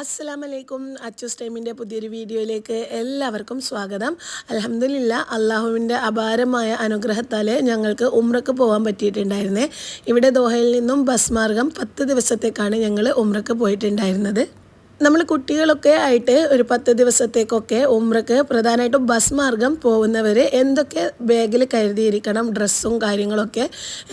അസ്സലാമലൈക്കും. അച്ചൂസ് ടൈമിന്റെ പുതിയൊരു വീഡിയോയിലേക്ക് എല്ലാവർക്കും സ്വാഗതം. അലഹമില്ല അള്ളാഹുവിന്റെ അപാരമായ അനുഗ്രഹത്താൽ ഞങ്ങൾക്ക് ഉമ്രക്ക് പോകാൻ പറ്റിയിട്ടുണ്ടായിരുന്നേ. ഇവിടെ ദോഹയിൽ നിന്നും ബസ് മാർഗം പത്ത് ദിവസത്തേക്കാണ് ഞങ്ങൾ ഉമ്രക്ക് പോയിട്ടുണ്ടായിരുന്നത്. നമ്മൾ കുട്ടികളൊക്കെ ആയിട്ട് ഒരു പത്ത് ദിവസത്തേക്കൊക്കെ ഉമ്രക്ക് പ്രധാനമായിട്ടും ബസ് മാർഗം പോകുന്നവർ എന്തൊക്കെ ബാഗിൽ കരുതിയിരിക്കണം ഡ്രസ്സും കാര്യങ്ങളൊക്കെ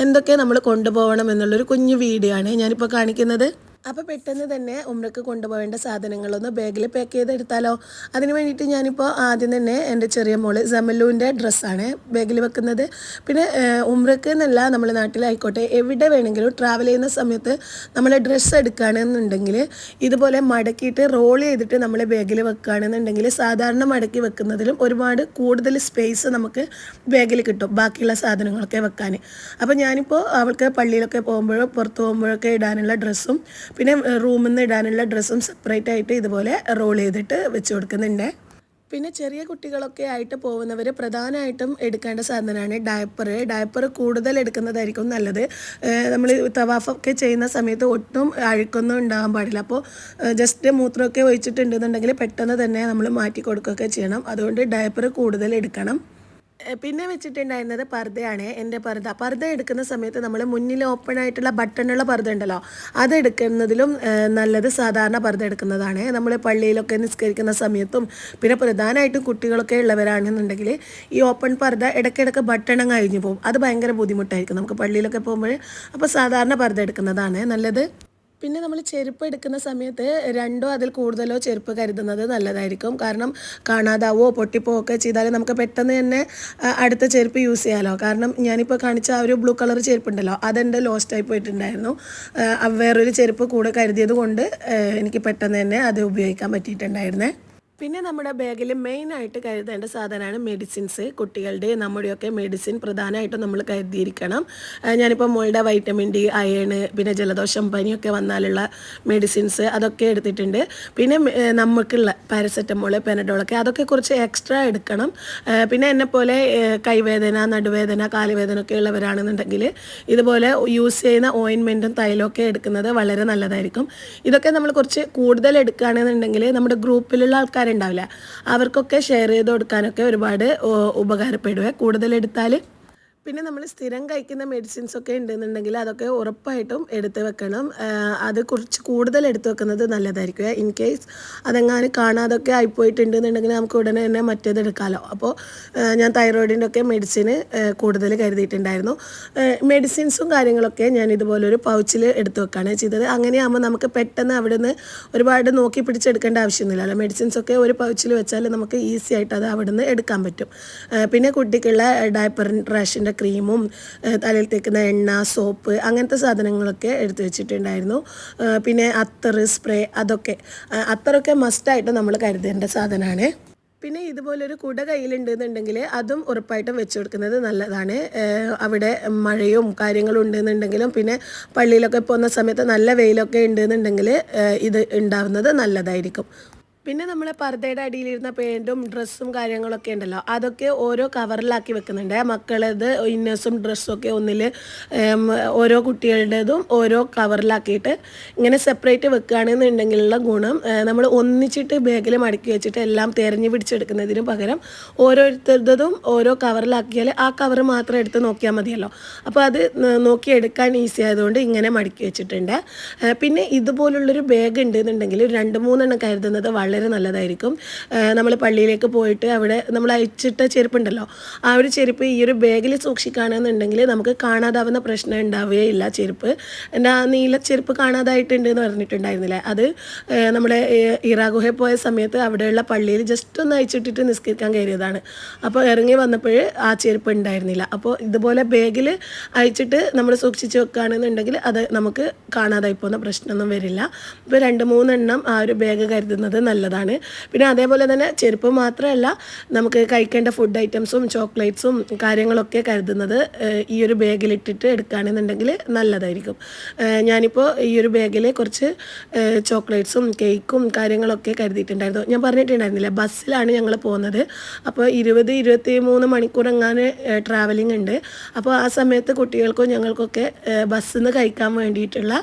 എന്തൊക്കെ നമ്മൾ കൊണ്ടുപോകണം എന്നുള്ളൊരു കുഞ്ഞു വീഡിയോ ആണ് ഞാനിപ്പോൾ കാണിക്കുന്നത്. അപ്പോൾ പെട്ടെന്ന് തന്നെ ഉമ്രക്ക് കൊണ്ടുപോകേണ്ട സാധനങ്ങളൊന്ന് ബാഗിൽ പാക്ക് ചെയ്തെടുത്താലോ? അതിന് വേണ്ടിയിട്ട് ഞാനിപ്പോൾ ആദ്യം തന്നെ എന്റെ ചെറിയ മോൾ ജമലുവിന്റെ ഡ്രസ്സാണ് ബാഗിൽ വെക്കുന്നത്. പിന്നെ ഉമ്രക്ക് എന്നല്ല നമ്മുടെ നാട്ടിലായിക്കോട്ടെ എവിടെ വേണമെങ്കിലും ട്രാവൽ ചെയ്യുന്ന സമയത്ത് നമ്മൾ ഡ്രസ്സ് എടുക്കുകയാണെന്നുണ്ടെങ്കിൽ ഇതുപോലെ മടക്കിയിട്ട് റോൾ ചെയ്തിട്ട് നമ്മൾ ബാഗിൽ വെക്കുകയാണെന്നുണ്ടെങ്കിൽ സാധാരണ മടക്കി വെക്കുന്നതിലും ഒരുപാട് കൂടുതൽ സ്പേസ് നമുക്ക് ബാഗിൽ കിട്ടും ബാക്കിയുള്ള സാധനങ്ങളൊക്കെ വെക്കാൻ. അപ്പോൾ ഞാനിപ്പോൾ അവൾക്ക് പള്ളിയിലൊക്കെ പോകുമ്പോഴോ പുറത്ത് പോകുമ്പോഴൊക്കെ ഇടാനുള്ള ഡ്രസ്സും പിന്നെ റൂമിൽ നിന്ന് ഇടാനുള്ള ഡ്രസ്സും സെപ്പറേറ്റ് ആയിട്ട് ഇതുപോലെ റോൾ ചെയ്തിട്ട് വെച്ച് കൊടുക്കുന്നുണ്ട്. പിന്നെ ചെറിയ കുട്ടികളൊക്കെ ആയിട്ട് പോകുന്നവർ പ്രധാനമായിട്ടും എടുക്കേണ്ട സാധനമാണ് ഡയപ്പർ ഡയപ്പർ കൂടുതൽ എടുക്കുന്നതായിരിക്കും നല്ലത്. നമ്മൾ തവാഫൊക്കെ ചെയ്യുന്ന സമയത്ത് ഒട്ടും അഴുക്കൊന്നും ഉണ്ടാകാൻ പാടില്ല. അപ്പോൾ ജസ്റ്റ് മൂത്രമൊക്കെ ഒഴിച്ചിട്ടുണ്ടെന്നുണ്ടെങ്കിൽ പെട്ടെന്ന് തന്നെ നമ്മൾ മാറ്റി കൊടുക്കുകയൊക്കെ ചെയ്യണം. അതുകൊണ്ട് ഡയപ്പർ കൂടുതൽ എടുക്കണം. പിന്നെ വെച്ചിട്ടുണ്ടായിരുന്നത് പർദ്ദയാണ്. എന്റെ പർദ്ദ. പർദ്ദ എടുക്കുന്ന സമയത്ത് നമ്മൾ മുന്നിൽ ഓപ്പൺ ആയിട്ടുള്ള ബട്ടണുള്ള പർദ്ദ ഉണ്ടല്ലോ അത് എടുക്കുന്നതിലും നല്ലത് സാധാരണ പർദ്ദ എടുക്കുന്നതാണ്. നമ്മൾ പള്ളിയിലൊക്കെ നിസ്കരിക്കുന്ന സമയത്തും പിന്നെ പ്രധാനമായിട്ടും കുട്ടികളൊക്കെ ഉള്ളവരാണെന്നുണ്ടെങ്കിൽ ഈ ഓപ്പൺ പർദ്ദ ഇടയ്ക്കിടയ്ക്ക് ബട്ടണം കഴിഞ്ഞു പോകും. അത് ഭയങ്കര ബുദ്ധിമുട്ടായിരിക്കും. നമുക്ക് പള്ളിയിലൊക്കെ പോകുമ്പോൾ അപ്പോൾ സാധാരണ പർദ്ദ എടുക്കുന്നതാണ്. നല്ലത്? പിന്നെ നമ്മൾ ചെരുപ്പ് എടുക്കുന്ന സമയത്ത് രണ്ടോ അതിൽ കൂടുതലോ ചെരുപ്പ് കരുതുന്നത് നല്ലതായിരിക്കും. കാരണം കാണാതാവോ പൊട്ടിപ്പോവോ ഒക്കെ ചെയ്താൽ നമുക്ക് പെട്ടെന്ന് തന്നെ അടുത്ത ചെരുപ്പ് യൂസ് ചെയ്യാമല്ലോ കാരണം ഞാനിപ്പോൾ കാണിച്ച ആ ഒരു ബ്ലൂ കളർ ചെരുപ്പുണ്ടല്ലോ അതെന്റെ ലോസ്റ്റ് ആയി പോയിട്ടുണ്ടായിരുന്നു. വേറൊരു ചെരുപ്പ് കൂടെ കരുതിയത് കൊണ്ട് എനിക്ക് പെട്ടെന്ന് തന്നെ അത് ഉപയോഗിക്കാൻ പറ്റിയിട്ടുണ്ടായിരുന്നേ. പിന്നെ നമ്മുടെ ബാഗിൽ മെയിനായിട്ട് കരുതേണ്ട സാധനമാണ് മെഡിസിൻസ് കുട്ടികളുടെ നമ്മുടെയൊക്കെ മെഡിസിൻ പ്രധാനമായിട്ടും നമ്മൾ കരുതിയിരിക്കണം. ഞാനിപ്പോൾ മോളുടെ വൈറ്റമിൻ ഡി അയേണ് പിന്നെ ജലദോഷം പനിയൊക്കെ വന്നാലുള്ള മെഡിസിൻസ് അതൊക്കെ എടുത്തിട്ടുണ്ട്. പിന്നെ നമുക്കുള്ള പാരസെറ്റമോൾ പെനഡോളൊക്കെ അതൊക്കെ കുറച്ച് എക്സ്ട്രാ എടുക്കണം. പിന്നെ എന്നെ പോലെ കൈവേദന നടുവേദന കാലുവേദന ഒക്കെ ഉള്ളവരാണെന്നുണ്ടെങ്കിൽ ഇതുപോലെ യൂസ് ചെയ്യുന്ന ഓയിൻമെന്റും തൈലമൊക്കെ എടുക്കുന്നത് വളരെ നല്ലതായിരിക്കും. ഇതൊക്കെ നമ്മൾ കുറച്ച് കൂടുതൽ എടുക്കുകയാണെന്നുണ്ടെങ്കിൽ നമ്മുടെ ഗ്രൂപ്പിലുള്ള ആൾക്കാരുണ്ടാവില്ല അവർക്കൊക്കെ ഷെയർ ചെയ്ത് കൊടുക്കാനൊക്കെ ഒരുപാട് കൂടുതൽ എടുത്താൽ പിന്നെ നമ്മൾ സ്ഥിരം കഴിക്കുന്ന മെഡിസിൻസ് ഒക്കെ ഉണ്ടെന്നുണ്ടെങ്കിൽ അതൊക്കെ ഉറപ്പായിട്ടും എടുത്ത് വെക്കണം. അത് കുറച്ച് കൂടുതൽ എടുത്തു വെക്കുന്നത് നല്ലതായിരിക്കും. ഇൻ കേസ് അതെങ്ങാനും കാണാതൊക്കെ ആയിപ്പോയിട്ടുണ്ടെന്നുണ്ടെങ്കിൽ നമുക്ക് ഉടനെ തന്നെ മറ്റേത് എടുക്കാമല്ലോ അപ്പോൾ ഞാൻ തൈറോയിഡിന്റെ ഒക്കെ മെഡിസിന് കൂടുതൽ കരുതിയിട്ടുണ്ടായിരുന്നു. മെഡിസിൻസും കാര്യങ്ങളൊക്കെ ഞാൻ ഇതുപോലൊരു പൗച്ചിൽ എടുത്ത് വെക്കുകയാണ് ചെയ്തത്. അങ്ങനെയാകുമ്പോൾ നമുക്ക് പെട്ടെന്ന് അവിടെ നിന്ന് ഒരുപാട് നോക്കി പിടിച്ചെടുക്കേണ്ട ആവശ്യമൊന്നുമില്ലല്ലോ മെഡിസിൻസ് ഒക്കെ ഒരു പൗച്ചിൽ വെച്ചാൽ നമുക്ക് ഈസി ആയിട്ട് അത് അവിടെ നിന്ന് എടുക്കാൻ പറ്റും. പിന്നെ കുട്ടിക്കുള്ള ഡയപ്പർ റാഷിന്റെ ക്രീമും ആ, തലയിൽ തേക്കുന്ന എണ്ണ സോപ്പ് അങ്ങനത്തെ സാധനങ്ങളൊക്കെ എടുത്തു വെച്ചിട്ടുണ്ടായിരുന്നു. പിന്നെ അത്തർ സ്പ്രേ അതൊക്കെ. അത്തറൊക്കെ മസ്റ്റായിട്ട് നമ്മൾ കരുതേണ്ട സാധനമാണ് പിന്നെ ഇതുപോലൊരു കുട കയ്യിലുണ്ടെന്നുണ്ടെങ്കിൽ അതും ഉറപ്പായിട്ടും വെച്ചു കൊടുക്കുന്നത് നല്ലതാണ്. അവിടെ മഴയും കാര്യങ്ങളും ഉണ്ടെന്നുണ്ടെങ്കിലും പിന്നെ പള്ളിയിലൊക്കെ പോകുന്ന സമയത്ത് നല്ല വെയിലൊക്കെ ഉണ്ടെന്നുണ്ടെങ്കിൽ ഇത് ഉണ്ടാവുന്നത് നല്ലതായിരിക്കും. പിന്നെ നമ്മൾ പർദ്ദയുടെ അടിയിലിരുന്ന പെയിന്റും ഡ്രസ്സും കാര്യങ്ങളൊക്കെ ഉണ്ടല്ലോ. അതൊക്കെ ഓരോ കവറിലാക്കി വെക്കുന്നുണ്ട്. മക്കളത് ഇന്നേഴ്സും ഡ്രസ്സും ഒക്കെ ഒന്നിൽ ഓരോ കുട്ടികളുടേതും ഓരോ കവറിലാക്കിയിട്ട് ഇങ്ങനെ സെപ്പറേറ്റ് വെക്കുകയാണെന്നുണ്ടെങ്കിലുള്ള ഗുണം നമ്മൾ ഒന്നിച്ചിട്ട് ബാഗിൽ മടക്കി വെച്ചിട്ട് എല്ലാം തിരഞ്ഞു പിടിച്ചെടുക്കുന്നതിന് പകരം ഓരോരുത്തരുടേതും ഓരോ കവറിലാക്കിയാൽ ആ കവർ മാത്രം എടുത്ത് നോക്കിയാൽ മതിയല്ലോ. അപ്പോൾ അത് നോക്കിയെടുക്കാൻ ഈസി ആയതുകൊണ്ട് ഇങ്ങനെ മടക്കി വെച്ചിട്ടുണ്ട്. പിന്നെ ഇതുപോലുള്ളൊരു ബാഗ് ഉണ്ടെന്നുണ്ടെങ്കിൽ എന്നുണ്ടെങ്കിൽ രണ്ട് മൂന്നെണ്ണം കരുതുന്നത് വളരെ നല്ലതായിരിക്കും. നമ്മൾ പള്ളിയിലേക്ക് പോയിട്ട് അവിടെ നമ്മൾ അയച്ചിട്ട ചെരുപ്പുണ്ടല്ലോ ആ ഒരു ചെരുപ്പ് ഈ ഒരു ബാഗിൽ സൂക്ഷിക്കുകയാണെന്നുണ്ടെങ്കിൽ നമുക്ക് കാണാതാവുന്ന പ്രശ്നം ഉണ്ടാവുകയില്ല ചെരുപ്പ്. എന്റെ ആ നീല ചെരുപ്പ് കാണാതായിട്ടുണ്ട് എന്ന് പറഞ്ഞിട്ടുണ്ടായിരുന്നില്ലേ? അത് നമ്മുടെ ഇറാഗുഹയിൽ പോയ സമയത്ത് അവിടെയുള്ള പള്ളിയിൽ ജസ്റ്റ് ഒന്ന് അയച്ചിട്ടിട്ട് നിസ്കരിക്കാൻ കയറിയതാണ്. അപ്പോൾ ഇറങ്ങി വന്നപ്പോൾ ആ ചെരുപ്പ് ഉണ്ടായിരുന്നില്ല. അപ്പോൾ ഇതുപോലെ ബാഗിൽ അയച്ചിട്ട് നമ്മൾ സൂക്ഷിച്ച് വെക്കുകയാണെന്നുണ്ടെങ്കിൽ അത് നമുക്ക് കാണാതായി പോകുന്ന പ്രശ്നമൊന്നും വരില്ല. ഇപ്പോൾ രണ്ട് മൂന്നെണ്ണം ആ ഒരു ബാഗ് കരുതുന്നത് നല്ലത് നല്ലതാണ് പിന്നെ അതേപോലെ തന്നെ ചെരുപ്പ് മാത്രമല്ല നമുക്ക് കഴിക്കേണ്ട ഫുഡ് ഐറ്റംസും ചോക്ലേറ്റ്സും കാര്യങ്ങളൊക്കെ കരുതുന്നത് ഈ ഒരു ബാഗിലിട്ടിട്ട് എടുക്കുകയാണെന്നുണ്ടെങ്കിൽ നല്ലതായിരിക്കും. ഞാനിപ്പോൾ ഈ ഒരു ബാഗിൽ കുറച്ച് ചോക്ലേറ്റ്സും കേക്കും കാര്യങ്ങളൊക്കെ കരുതിയിട്ടുണ്ടായിരുന്നു. ഞാൻ പറഞ്ഞിട്ടുണ്ടായിരുന്നില്ല ബസ്സിലാണ് ഞങ്ങൾ പോകുന്നത്. അപ്പോൾ ഇരുപത് ഇരുപത്തി മൂന്ന് മണിക്കൂർ എങ്ങാനും ട്രാവലിംഗ് ഉണ്ട്. അപ്പോൾ ആ സമയത്ത് കുട്ടികൾക്കും ഞങ്ങൾക്കൊക്കെ ബസ്സിൽ നിന്ന് കഴിക്കാൻ വേണ്ടിയിട്ടുള്ള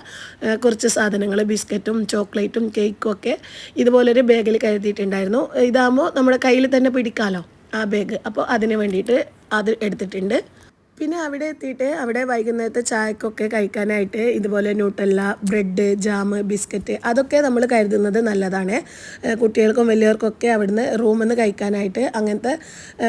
കുറച്ച് സാധനങ്ങൾ ബിസ്ക്കറ്റും ചോക്ലേറ്റും കേക്കും ഒക്കെ ഇതുപോലൊരു ബാഗിൽ കരുതിയിട്ടുണ്ടായിരുന്നു. ഇതാകുമ്പോൾ നമ്മുടെ കയ്യിൽ തന്നെ പിടിക്കാമല്ലോ ആ ബാഗ് അപ്പോൾ അതിന് വേണ്ടിയിട്ട് അത് എടുത്തിട്ടുണ്ട്. പിന്നെ അവിടെ എത്തിയിട്ട് അവിടെ വൈകുന്നേരത്തെ ചായക്കൊക്കെ കഴിക്കാനായിട്ട് ഇതുപോലെ ന്യൂട്ടല്ല ബ്രെഡ് ജാം ബിസ്ക്കറ്റ് അതൊക്കെ നമ്മൾ കരുതുന്നത് നല്ലതാണ്. കുട്ടികൾക്കും വലിയവർക്കൊക്കെ അവിടുന്ന് റൂമിൽ നിന്ന് കഴിക്കാനായിട്ട് അങ്ങനത്തെ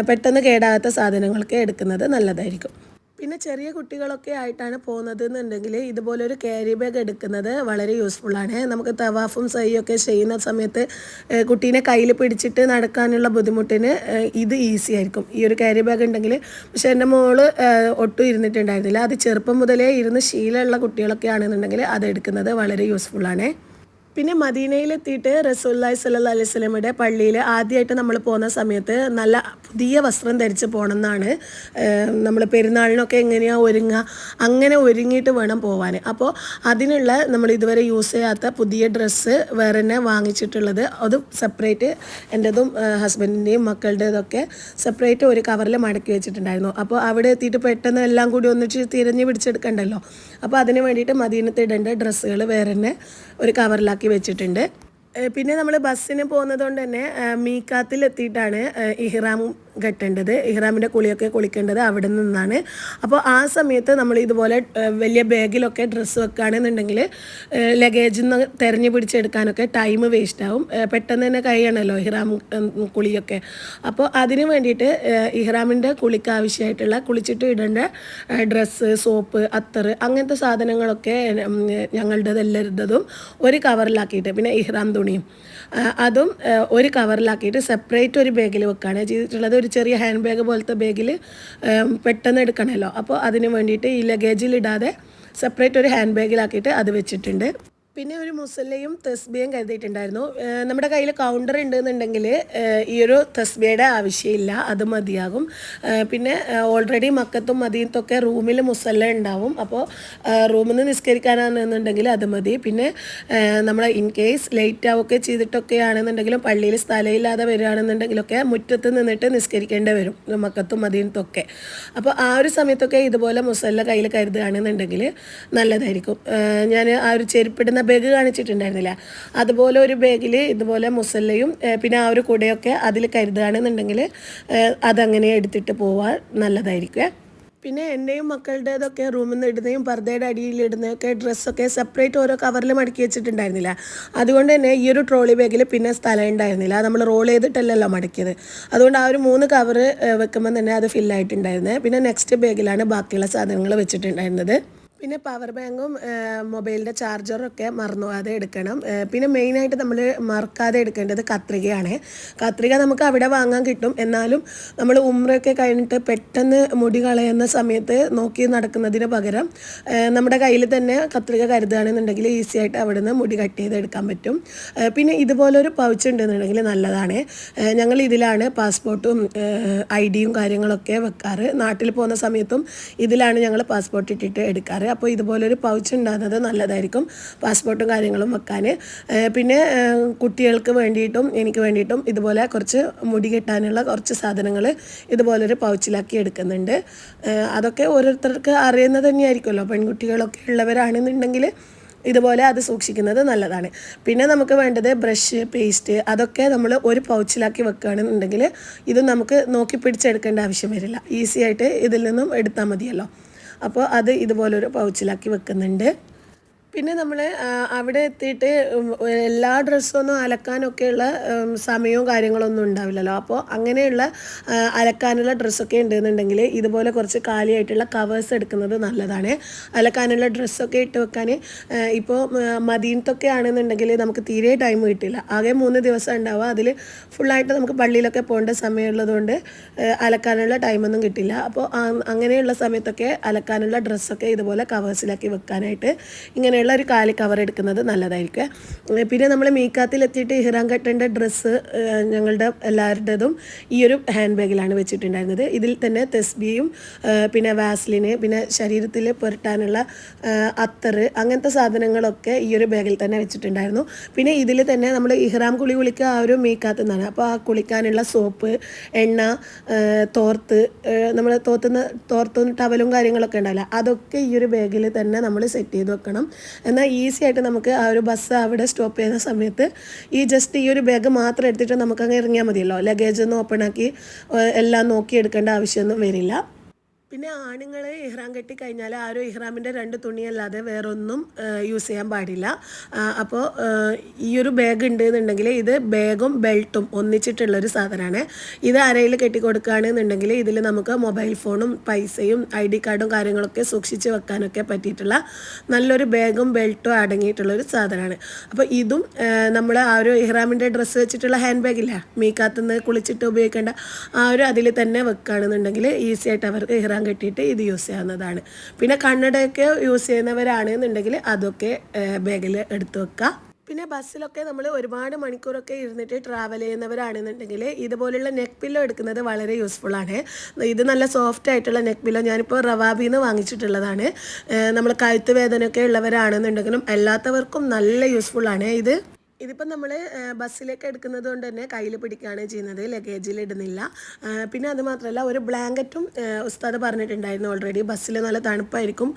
പെട്ടെന്ന് കേടാകാത്ത സാധനങ്ങളൊക്കെ എടുക്കുന്നത് നല്ലതായിരിക്കും. പിന്നെ ചെറിയ കുട്ടികളൊക്കെ ആയിട്ടാണ് പോകുന്നത് എന്നുണ്ടെങ്കിൽ ഇതുപോലൊരു ക്യാരി ബാഗ് എടുക്കുന്നത് വളരെ യൂസ്ഫുള്ളാണ് നമുക്ക് തവാഫും സൈയൊക്കെ ചെയ്യുന്ന സമയത്ത് കുട്ടീനെ കയ്യിൽ പിടിച്ചിട്ട് നടക്കാനുള്ള ബുദ്ധിമുട്ടിന് ഇത് ഈസി ആയിരിക്കും. ഈ ഒരു ക്യാരി ബാഗ് ഉണ്ടെങ്കിൽ പക്ഷേ എന്റെ മോൾ ഒട്ടും ഇരുന്നിട്ടുണ്ടായിരുന്നില്ല. അത് ചെറുപ്പം മുതലേ ഇരുന്ന് ശീലമുള്ള കുട്ടികളൊക്കെ ആണെന്നുണ്ടെങ്കിൽ അത് എടുക്കുന്നത് വളരെ യൂസ്ഫുള്ളാണ് പിന്നെ മദീനയിലെത്തിയിട്ട് റസൂല്ലായി സല്ലാ അലൈഹി സ്വലമിയുടെ പള്ളിയിൽ ആദ്യമായിട്ട് നമ്മൾ പോകുന്ന സമയത്ത് നല്ല പുതിയ വസ്ത്രം ധരിച്ച് പോകണം എന്നാണ് നമ്മൾ പെരുന്നാളിനൊക്കെ എങ്ങനെയാണ് ഒരുങ്ങുക അങ്ങനെ ഒരുങ്ങിയിട്ട് വേണം പോവാൻ അപ്പോൾ അതിനുള്ള നമ്മൾ ഇതുവരെ യൂസ് ചെയ്യാത്ത പുതിയ ഡ്രസ്സ് വേറെ തന്നെ വാങ്ങിച്ചിട്ടുള്ളത് അത് സെപ്പറേറ്റ് എന്റെതും ഹസ്ബൻഡിന്റെയും മക്കളുടേതൊക്കെ സെപ്പറേറ്റ് ഒരു കവറിൽ മടക്കി വെച്ചിട്ടുണ്ടായിരുന്നു. അപ്പോൾ അവിടെ എത്തിയിട്ട് പെട്ടെന്ന് എല്ലാം കൂടി ഒന്നിച്ച് തിരഞ്ഞ് പിടിച്ചെടുക്കണ്ടല്ലോ. അപ്പോൾ അതിന് വേണ്ടിയിട്ട് മദീനത്ത് ഇടേണ്ട ഡ്രസ്സുകൾ വേറെ തന്നെ ഒരു കവറിലാക്കി വെച്ചിട്ടുണ്ട്. പിന്നെ നമ്മൾ ബസ്സിന് പോകുന്നത് കൊണ്ട് തന്നെ മീക്കാത്തിൽ എത്തിയിട്ടാണ് ഇഹ്റാമും ഇഹ്റാം കെട്ടേണ്ടത് ഇഹ്റാമിന്റെ കുളിയൊക്കെ കുളിക്കേണ്ടത് അവിടെ നിന്നാണ്. അപ്പോൾ ആ സമയത്ത് നമ്മൾ ഇതുപോലെ വലിയ ബാഗിലൊക്കെ ഡ്രസ്സ് വെക്കുകയാണെന്നുണ്ടെങ്കിൽ ലഗേജിൽ നിന്ന് തിരഞ്ഞു പിടിച്ചെടുക്കാനൊക്കെ ടൈം വേസ്റ്റ് ആവും. പെട്ടെന്ന് തന്നെ കഴിയണമല്ലോ ഇഹ്റാം കുളിയൊക്കെ. അപ്പോൾ അതിന് വേണ്ടിയിട്ട് ഇഹ്റാമിന്റെ കുളിക്ക് ആവശ്യമായിട്ടുള്ള കുളിച്ചിട്ട് ഇടേണ്ട ഡ്രസ്സ് സോപ്പ് അത്തർ അങ്ങനത്തെ സാധനങ്ങളൊക്കെ ഞങ്ങളുടേത് എല്ലാവരുടേതും ഒരു കവറിലാക്കിയിട്ട് പിന്നെ ഇഹ്റാം തുണിയും. അതും ഒരു കവറിലാക്കിയിട്ട് സെപ്പറേറ്റ് ഒരു ബാഗിൽ വെക്കുകയാണ് ചെയ്തിട്ടുള്ളത്. ഒരു ചെറിയ ഹാൻഡ് ബാഗ് പോലത്തെ ബാഗിൽ പെട്ടെന്ന് എടുക്കണമല്ലോ. അപ്പോൾ അതിന് വേണ്ടിയിട്ട് ഈ ലഗേജിൽ ഇടാതെ സെപ്പറേറ്റ് ഒരു ഹാൻഡ് ബാഗിലാക്കിയിട്ട് അത് വെച്ചിട്ടുണ്ട്. പിന്നെ ഒരു മുസല്ലയും തസ്ബിയും കരുതിയിട്ടുണ്ടായിരുന്നു. നമ്മുടെ കയ്യിൽ കൗണ്ടർ ഉണ്ടെന്നുണ്ടെങ്കിൽ ഈ ഒരു തസ്ബിയുടെ ആവശ്യമില്ല. അത് മതിയാകും. പിന്നെ ഓൾറെഡി മക്കത്തും മദീനത്തൊക്കെ റൂമിൽ മുസല്ല ഉണ്ടാവും. അപ്പോൾ റൂമിൽ നിന്ന് നിസ്കരിക്കാനാണെന്നുണ്ടെങ്കിൽ അത് മതി. പിന്നെ നമ്മൾ ഇൻ കേസ് ലേറ്റ് ആവുകയൊക്കെ ചെയ്തിട്ടൊക്കെ ആണെന്നുണ്ടെങ്കിലും പള്ളിയിൽ സ്ഥലമില്ലാതെ വരികയാണെന്നുണ്ടെങ്കിലൊക്കെ മുറ്റത്ത് നിന്നിട്ട് നിസ്കരിക്കേണ്ടി വരും മക്കത്തും മദീനത്തൊക്കെ അപ്പോൾ ആ ഒരു സമയത്തൊക്കെ ഇതുപോലെ മുസല്ല കയ്യിൽ കരുതുകയാണെന്നുണ്ടെങ്കിൽ നല്ലതായിരിക്കും. ഞാൻ ആ ഒരു ചെരുപ്പിടുന്ന ബാഗ് കാണിച്ചിട്ടുണ്ടായിരുന്നില്ല. അതുപോലെ ഒരു ബാഗിൽ ഇതുപോലെ മുസല്ലയും പിന്നെ ആ ഒരു കുടയൊക്കെ അതിൽ കരുതുകയാണെന്നുണ്ടെങ്കിൽ അതങ്ങനെ എടുത്തിട്ട് പോവാൻ നല്ലതായിരിക്കും. പിന്നെ എന്റെയും മക്കളുടേതൊക്കെ റൂമിൽ നിന്ന് ഇടുന്നതും പർദ്ദയുടെ അടിയിൽ ഇടുന്നതൊക്കെ ഡ്രസ്സൊക്കെ സെപ്പറേറ്റ് ഓരോ കവറിൽ മടക്കി വെച്ചിട്ടുണ്ടായിരുന്നില്ല. അതുകൊണ്ട് തന്നെ ഈ ഒരു ട്രോളി ബാഗിൽ പിന്നെ സ്ഥലം ഉണ്ടായിരുന്നില്ല. നമ്മൾ റോൾ ചെയ്തിട്ടല്ലല്ലോ മടക്കിയത്. അതുകൊണ്ട് ആ ഒരു മൂന്ന് കവറ് വെക്കുമ്പോൾ തന്നെ അത് ഫില്ലായിട്ടുണ്ടായിരുന്നത് പിന്നെ നെക്സ്റ്റ് ബാഗിലാണ് ബാക്കിയുള്ള സാധനങ്ങൾ വെച്ചിട്ടുണ്ടായിരുന്നത്. പിന്നെ പവർ ബാങ്കും മൊബൈലിന്റെ ചാർജറും ഒക്കെ മറന്നു പോകാതെ എടുക്കണം പിന്നെ മെയിനായിട്ട് നമ്മൾ മറക്കാതെ എടുക്കേണ്ടത് കത്രികയാണ്. കത്രിക നമുക്ക് അവിടെ വാങ്ങാൻ കിട്ടും. എന്നാലും നമ്മൾ ഉമ്രയൊക്കെ കഴിഞ്ഞിട്ട് പെട്ടെന്ന് മുടി കളയുന്ന സമയത്ത് നോക്കി നടക്കുന്നതിന് പകരം നമ്മുടെ കയ്യിൽ തന്നെ കത്രിക കരുതുകയാണെന്നുണ്ടെങ്കിൽ ഈസി ആയിട്ട് അവിടെ നിന്ന് മുടി കട്ട് ചെയ്ത് എടുക്കാൻ പറ്റും പിന്നെ ഇതുപോലൊരു പൗച്ച് ഉണ്ടെന്നുണ്ടെങ്കിൽ നല്ലതാണ്. ഞങ്ങൾ ഇതിലാണ് പാസ്പോർട്ടും ഐ ഡിയും കാര്യങ്ങളൊക്കെ വെക്കാറ്. നാട്ടിൽ പോകുന്ന സമയത്തും ഇതിലാണ് ഞങ്ങൾ പാസ്പോർട്ട് ഇട്ടിട്ട് എടുക്കാറ്. അപ്പോൾ ഇതുപോലൊരു പൗച്ച് ഉണ്ടാകുന്നത് നല്ലതായിരിക്കും. പാസ്പോർട്ടും കാര്യങ്ങളും വെക്കാൻ പിന്നെ കുട്ടികൾക്ക് വേണ്ടിയിട്ടും എനിക്ക് വേണ്ടിയിട്ടും ഇതുപോലെ കുറച്ച് മുടി കെട്ടാനുള്ള കുറച്ച് സാധനങ്ങൾ ഇതുപോലൊരു പൗച്ചിലാക്കി എടുക്കുന്നുണ്ട്. അതൊക്കെ ഓരോരുത്തർക്ക് അറിയുന്നത് തന്നെയായിരിക്കുമല്ലോ. പെൺകുട്ടികളൊക്കെ ഉള്ളവരാണെന്നുണ്ടെങ്കിൽ ഇതുപോലെ അത് സൂക്ഷിക്കുന്നത് നല്ലതാണ്. പിന്നെ നമുക്ക് വേണ്ടത് ബ്രഷ് പേസ്റ്റ് അതൊക്കെ നമ്മൾ ഒരു പൗച്ചിലാക്കി വെക്കുകയാണെന്നുണ്ടെങ്കിൽ ഇത് നമുക്ക് നോക്കി പിടിച്ചെടുക്കേണ്ട ആവശ്യം വരില്ല. ഈസി ആയിട്ട് ഇതിൽ നിന്നും എടുത്താൽ മതിയല്ലോ. അപ്പോൾ അത് ഇതുപോലൊരു പൗച്ചിലാക്കി വെക്കുന്നുണ്ട്. പിന്നെ നമ്മൾ അവിടെ എത്തിയിട്ട് എല്ലാ ഡ്രസ്സൊന്നും അലക്കാനൊക്കെയുള്ള സമയവും കാര്യങ്ങളൊന്നും ഉണ്ടാവില്ലല്ലോ. അപ്പോൾ അങ്ങനെയുള്ള അലക്കാനുള്ള ഡ്രസ്സൊക്കെ ഉണ്ടെന്നുണ്ടെങ്കിൽ ഇതുപോലെ കുറച്ച് കാലിയായിട്ടുള്ള കവേഴ്സ് എടുക്കുന്നത് നല്ലതാണ്. അലക്കാനുള്ള ഡ്രസ്സൊക്കെ ഇട്ട് വെക്കാൻ ഇപ്പോൾ മദീനത്തൊക്കെ ആണെന്നുണ്ടെങ്കിൽ നമുക്ക് തീരെ ടൈം കിട്ടില്ല. ആകെ മൂന്ന് ദിവസം ഉണ്ടാവുക. അതിൽ ഫുള്ളായിട്ട് നമുക്ക് പള്ളിയിലൊക്കെ പോകേണ്ട സമയമുള്ളതുകൊണ്ട് അലക്കാനുള്ള ടൈമൊന്നും കിട്ടില്ല. അപ്പോൾ അങ്ങനെയുള്ള സമയത്തൊക്കെ അലക്കാനുള്ള ഡ്രസ്സൊക്കെ ഇതുപോലെ കവേഴ്സിലാക്കി വെക്കാനായിട്ട് ഇങ്ങനെയുള്ള വരെയുള്ള ഒരു കാൽ കവർ എടുക്കുന്നത് നല്ലതായിരിക്കും. പിന്നെ നമ്മൾ മീക്കാത്തിലെത്തിയിട്ട് ഇഹ്റാം കട്ടന്റെ ഡ്രസ്സ് ഞങ്ങളുടെ എല്ലാവരുടേതും ഈ ഒരു ഹാൻഡ് ബാഗിലാണ് വെച്ചിട്ടുണ്ടായിരുന്നത്. ഇതിൽ തന്നെ തെസ്ബിയും പിന്നെ വാസ്ലിന് പിന്നെ ശരീരത്തിൽ പുരട്ടാനുള്ള അത്തറ് അങ്ങനത്തെ സാധനങ്ങളൊക്കെ ഈ ഒരു ബാഗിൽ തന്നെ വെച്ചിട്ടുണ്ടായിരുന്നു. പിന്നെ ഇതിൽ തന്നെ നമ്മൾ ഇഹ്റാം കുളി കുളിക്കുക ആ ഒരു മീക്കാത്ത് നിന്നാണ് അപ്പോൾ ആ കുളിക്കാനുള്ള സോപ്പ് എണ്ണ തോർത്ത് നമ്മൾ തോർത്തുന്ന തോർത്തും ടവലും കാര്യങ്ങളൊക്കെ ഉണ്ടാവില്ല. അതൊക്കെ ഈ ഒരു ബാഗിൽ തന്നെ നമ്മൾ സെറ്റ് ചെയ്ത് വെക്കണം. എന്നാൽ ഈസി ആയിട്ട് നമുക്ക് ആ ഒരു ബസ് അവിടെ സ്റ്റോപ്പ് ചെയ്യുന്ന സമയത്ത് ഈ ജസ്റ്റ് ഈ ഒരു ബാഗ് മാത്രം എടുത്തിട്ട് നമുക്ക് അങ്ങ് ഇറങ്ങിയാൽ മതിയല്ലോ. ലഗേജ് ഒന്നും ഓപ്പൺ ആക്കി എല്ലാം നോക്കി എടുക്കേണ്ട ആവശ്യമൊന്നും വരില്ല. പിന്നെ ആണുങ്ങൾ ഇഹ്റാം കെട്ടി കഴിഞ്ഞാൽ ആ ഒരു ഇഹ്റാമിന്റെ രണ്ട് തുണിയല്ലാതെ വേറൊന്നും യൂസ് ചെയ്യാൻ പാടില്ല. അപ്പോൾ ഈ ഒരു ബാഗ് ഉണ്ട് എന്നുണ്ടെങ്കിൽ ഇത് ബാഗും ബെൽറ്റും ഒന്നിച്ചിട്ടുള്ളൊരു സാധനമാണ് ഇത് അരയിൽ കെട്ടിക്കൊടുക്കുകയാണെന്നുണ്ടെങ്കിൽ ഇതിൽ നമുക്ക് മൊബൈൽ ഫോണും പൈസയും ഐ ഡി കാർഡും കാര്യങ്ങളൊക്കെ സൂക്ഷിച്ച് വെക്കാനൊക്കെ പറ്റിയിട്ടുള്ള നല്ലൊരു ബാഗും ബെൽറ്റും അടങ്ങിയിട്ടുള്ളൊരു സാധനമാണ് അപ്പോൾ ഇതും നമ്മൾ ആ ഒരു ഇഹ്റാമിന്റെ ഡ്രസ്സ് വെച്ചിട്ടുള്ള ഹാൻഡ് ബാഗില്ല മീക്കാത്തുനിന്ന് കുളിച്ചിട്ട് ഉപയോഗിക്കേണ്ട ആ ഒരു അതിൽ തന്നെ വെക്കുകയാണെന്നുണ്ടെങ്കിൽ ഈസി ആയിട്ട് അവർക്ക് ഇഹ്റാം കെട്ടിയിട്ട് ഇത് യൂസ് ചെയ്യാവുന്നതാണ്. പിന്നെ കണ്ണടയൊക്കെ യൂസ് ചെയ്യുന്നവരാണെന്നുണ്ടെങ്കിൽ അതൊക്കെ ബാഗിൽ എടുത്ത് വെക്കുക പിന്നെ ബസ്സിലൊക്കെ നമ്മൾ ഒരുപാട് മണിക്കൂറൊക്കെ ഇരുന്നിട്ട് ട്രാവൽ ചെയ്യുന്നവരാണെന്നുണ്ടെങ്കിൽ ഇതുപോലുള്ള നെക്ക് പില്ലോ എടുക്കുന്നത് വളരെ യൂസ്ഫുൾ ആണ്. ഇത് നല്ല സോഫ്റ്റ് ആയിട്ടുള്ള നെക്ക് പില്ലോ ഞാനിപ്പോൾ റവാബിയിൽ നിന്ന് വാങ്ങിച്ചിട്ടുള്ളതാണ് നമ്മൾ കഴുത്ത് വേദനയൊക്കെ ഉള്ളവരാണെന്നുണ്ടെങ്കിലും എല്ലാത്തവർക്കും നല്ല യൂസ്ഫുൾ ആണ് ഇത്. ഇതിപ്പോൾ നമ്മൾ ബസ്സിലേക്ക് എടുക്കുന്നത് കൊണ്ട് തന്നെ കയ്യിൽ പിടിക്കുകയാണ് ചെയ്യുന്നത് ലഗേജിൽ ഇടുന്നില്ല. പിന്നെ അത് മാത്രമല്ല ഒരു ബ്ലാങ്കറ്റും ഉസ്താദ് പറഞ്ഞിട്ടുണ്ടായിരുന്നു ഓൾറെഡി ബസ്സിൽ നല്ല തണുപ്പായിരിക്കും.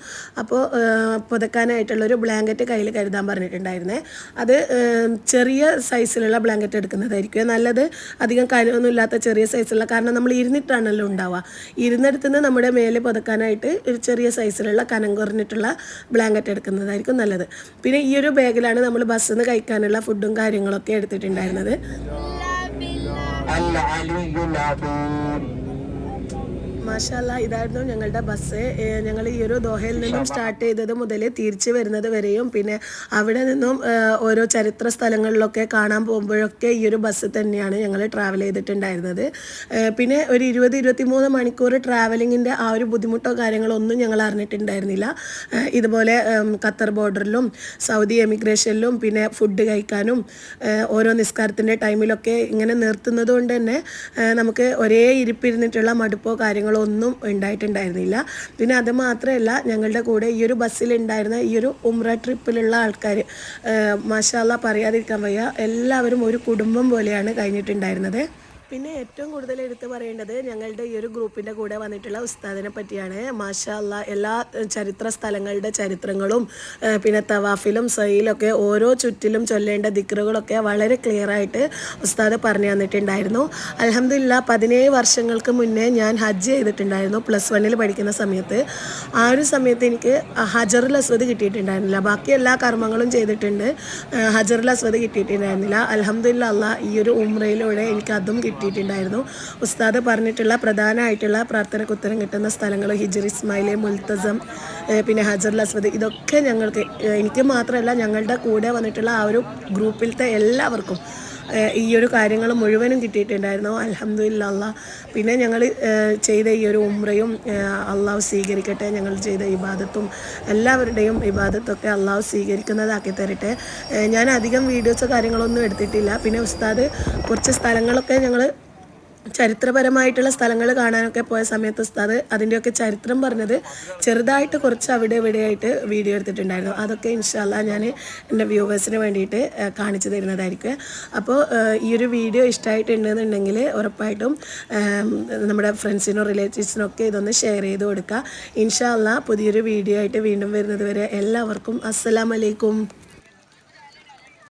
അപ്പോൾ പുതക്കാനായിട്ടുള്ള ഒരു ബ്ലാങ്കറ്റ് കയ്യിൽ കരുതാൻ പറഞ്ഞിട്ടുണ്ടായിരുന്നേ. അത് ചെറിയ സൈസിലുള്ള ബ്ലാങ്കറ്റ് എടുക്കുന്നതായിരിക്കും. നല്ലത് അധികം കനമൊന്നുമില്ലാത്ത ചെറിയ സൈസിലുള്ള കാരണം നമ്മൾ ഇരുന്നിട്ടാണല്ലോ ഉണ്ടാവുക. ഇരുന്നിടത്തുനിന്ന് നമ്മുടെ മേലെ പുതക്കാനായിട്ട് ഒരു ചെറിയ സൈസിലുള്ള കനം കുറഞ്ഞിട്ടുള്ള ബ്ലാങ്കറ്റ് എടുക്കുന്നതായിരിക്കും നല്ലത്. പിന്നെ ഈ ഒരു ബാഗിലാണ് നമ്മൾ ബസ്സിൽ നിന്ന് കഴിക്കാനുള്ള ഫുഡും കാര്യങ്ങളൊക്കെ എടുത്തിട്ടുണ്ടായിരുന്നത്. അല്ല അലിയുലാബൂൻ മാഷാല്ല ഇതായിരുന്നു ഞങ്ങളുടെ ബസ്. ഞങ്ങൾ ഈ ഒരു ദോഹയിൽ നിന്നും സ്റ്റാർട്ട് ചെയ്തത് മുതൽ തിരിച്ചു വരുന്നത് വരെയും പിന്നെ അവിടെ നിന്നും ഓരോ ചരിത്ര സ്ഥലങ്ങളിലൊക്കെ കാണാൻ പോകുമ്പോഴൊക്കെ ഈ ഒരു ബസ് തന്നെയാണ് ഞങ്ങൾ ട്രാവൽ ചെയ്തിട്ടുണ്ടായിരുന്നത്. പിന്നെ ഒരു ഇരുപത് ഇരുപത്തി മൂന്ന് മണിക്കൂർ ട്രാവലിങ്ങിന്റെ ആ ഒരു ബുദ്ധിമുട്ടോ കാര്യങ്ങളോ ഒന്നും ഞങ്ങൾ അറിഞ്ഞിട്ടുണ്ടായിരുന്നില്ല. ഇതുപോലെ ഖത്തർ ബോർഡറിലും സൗദി എമിഗ്രേഷനിലും പിന്നെ ഫുഡ് കഴിക്കാനും ഓരോ നിസ്കാരത്തിന്റെ ടൈമിലൊക്കെ ഇങ്ങനെ നിർത്തുന്നത് കൊണ്ട് തന്നെ നമുക്ക് ഒരേ ഇരിപ്പിരുന്നിട്ടുള്ള മടുപ്പോ കാര്യങ്ങളോ ഒന്നും ഉണ്ടായിട്ടുണ്ടായിരുന്നില്ല. പിന്നെ അത് മാത്രമല്ല ഞങ്ങളുടെ കൂടെ ഈ ഒരു ബസ്സിലുണ്ടായിരുന്ന ഈ ഒരു ഉമ്ര ട്രിപ്പിലുള്ള ആൾക്കാർ മാഷാല്ല പറയാതിരിക്കാൻ വയ്യ. എല്ലാവരും ഒരു കുടുംബം പോലെയാണ് കഴിഞ്ഞിട്ടുണ്ടായിരുന്നത്. പിന്നെ ഏറ്റവും കൂടുതൽ എടുത്തു പറയേണ്ടത് ഞങ്ങളുടെ ഈ ഒരു ഗ്രൂപ്പിന്റെ കൂടെ വന്നിട്ടുള്ള ഉസ്താദിനെ പറ്റിയാണ്. മാഷാല്ല എല്ലാ ചരിത്ര സ്ഥലങ്ങളുടെ ചരിത്രങ്ങളും പിന്നെ തവാഫിലും സയിലൊക്കെ ഓരോ ചുറ്റിലും ചൊല്ലേണ്ട ദിക്റുകളൊക്കെ വളരെ ക്ലിയർ ആയിട്ട് ഉസ്താദ് പറഞ്ഞു തന്നിട്ടുണ്ടായിരുന്നു. അലഹമില്ല പതിനേഴ് വർഷങ്ങൾക്ക് മുന്നേ ഞാൻ ഹജ്ജ് ചെയ്തിട്ടുണ്ടായിരുന്നു പ്ലസ് വണ്ണിൽ പഠിക്കുന്ന സമയത്ത്. ആ ഒരു സമയത്ത് എനിക്ക് ഹജറുൽ അസ്വദ് കിട്ടിയിട്ടുണ്ടായിരുന്നില്ല. ബാക്കി എല്ലാ കർമ്മങ്ങളും ചെയ്തിട്ടുണ്ട്. ഹജറുൽ അസ്വദ് കിട്ടിയിട്ടുണ്ടായിരുന്നില്ല. അലഹമില്ല ഈ ഒരു ഉമ്രയിലൂടെ എനിക്ക് അതും കിട്ടിയിട്ടുണ്ടായിരുന്നു. ഉസ്താദ് പറഞ്ഞിട്ടുള്ള പ്രധാനമായിട്ടുള്ള പ്രാർത്ഥനയ്ക്ക് ഉത്തരം കിട്ടുന്ന സ്ഥലങ്ങൾ ഹിജർ ഇസ്മായിലെ മുൽത്തസം പിന്നെ ഹജർ അസ്വദ്. ഇതൊക്കെ ഞങ്ങൾക്ക് എനിക്ക് മാത്രമല്ല ഞങ്ങളുടെ കൂടെ വന്നിട്ടുള്ള ആ ഒരു ഗ്രൂപ്പിലത്തെ എല്ലാവർക്കും ഈ ഒരു കാര്യങ്ങൾ മുഴുവനും കിട്ടിയിട്ടുണ്ടായിരുന്നു. അലഹമില്ല അല്ല പിന്നെ ഞങ്ങൾ ചെയ്ത ഈ ഒരു ഉമ്രയും അള്ളാഹ് അള്ളാഹു സ്വീകരിക്കട്ടെ. ഞങ്ങൾ ചെയ്ത ഇബാദത്തും എല്ലാവരുടെയും ഇബാദത്തൊക്കെ അള്ളാഹു സ്വീകരിക്കുന്നതാക്കി തരട്ടെ. ഞാൻ അധികം വീഡിയോസോ കാര്യങ്ങളൊന്നും എടുത്തിട്ടില്ല. പിന്നെ ഉസ്താദ് കുറച്ച് സ്ഥലങ്ങളൊക്കെ ഞങ്ങൾ ചരിത്രപരമായിട്ടുള്ള സ്ഥലങ്ങൾ കാണാനൊക്കെ പോയ സമയത്ത് ഉസ്താദ് അതിന്റെയൊക്കെ ചരിത്രം പറഞ്ഞത് ചെറുതായിട്ട് കുറച്ച് അവിടെ ഇവിടെയായിട്ട് വീഡിയോ എടുത്തിട്ടുണ്ടായിരുന്നു. അതൊക്കെ ഇൻഷാല്ല ഞാൻ എന്റെ വ്യൂവേഴ്സിന് വേണ്ടിയിട്ട് കാണിച്ചു തരുന്നതായിരിക്കും. അപ്പോൾ ഈ ഒരു വീഡിയോ ഇഷ്ടമായിട്ടുണ്ടെന്നുണ്ടെങ്കിൽ ഉറപ്പായിട്ടും നമ്മുടെ ഫ്രണ്ട്സിനോ റിലേറ്റീവ്സിനോ ഒക്കെ ഇതൊന്ന് ഷെയർ ചെയ്ത് കൊടുക്കുക. ഇൻഷാല്ല പുതിയൊരു വീഡിയോ ആയിട്ട് വീണ്ടും വരുന്നത് വരെ എല്ലാവർക്കും അസ്സലാമലൈക്കും